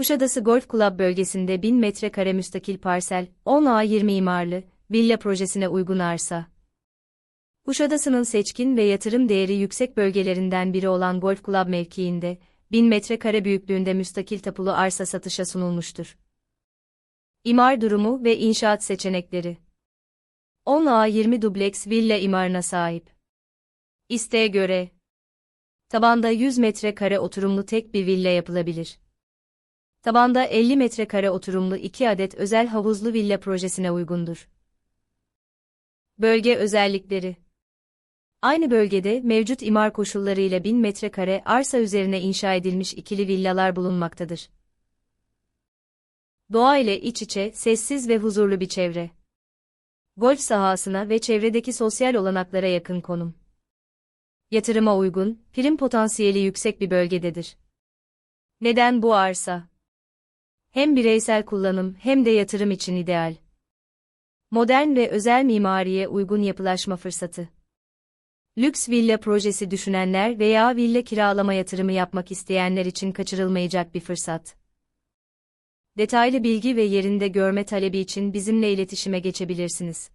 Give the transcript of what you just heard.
Kuşadası Golf Club bölgesinde 1000 metrekare müstakil parsel, 10A20 imarlı, villa projesine uygun arsa. Kuşadası'nın seçkin ve yatırım değeri yüksek bölgelerinden biri olan Golf Club mevkiinde, 1000 metrekare büyüklüğünde müstakil tapulu arsa satışa sunulmuştur. İmar durumu ve inşaat seçenekleri 10A20 dubleks villa imarına sahip. İsteğe göre Tabanda 100 metrekare oturumlu tek bir villa yapılabilir. Tabanda 50 metrekare oturumlu 2 adet özel havuzlu villa projesine uygundur. Bölge özellikleri Aynı bölgede mevcut imar koşullarıyla 1000 metrekare arsa üzerine inşa edilmiş ikili villalar bulunmaktadır. Doğa ile iç içe, sessiz ve huzurlu bir çevre. Golf sahasına ve çevredeki sosyal olanaklara yakın konum. Yatırıma uygun, prim potansiyeli yüksek bir bölgededir. Neden bu arsa? Hem bireysel kullanım hem de yatırım için ideal. Modern ve özel mimariye uygun yapılaşma fırsatı. Lüks villa projesi düşünenler veya villa kiralama yatırımı yapmak isteyenler için kaçırılmayacak bir fırsat. Detaylı bilgi ve yerinde görme talebi için bizimle iletişime geçebilirsiniz.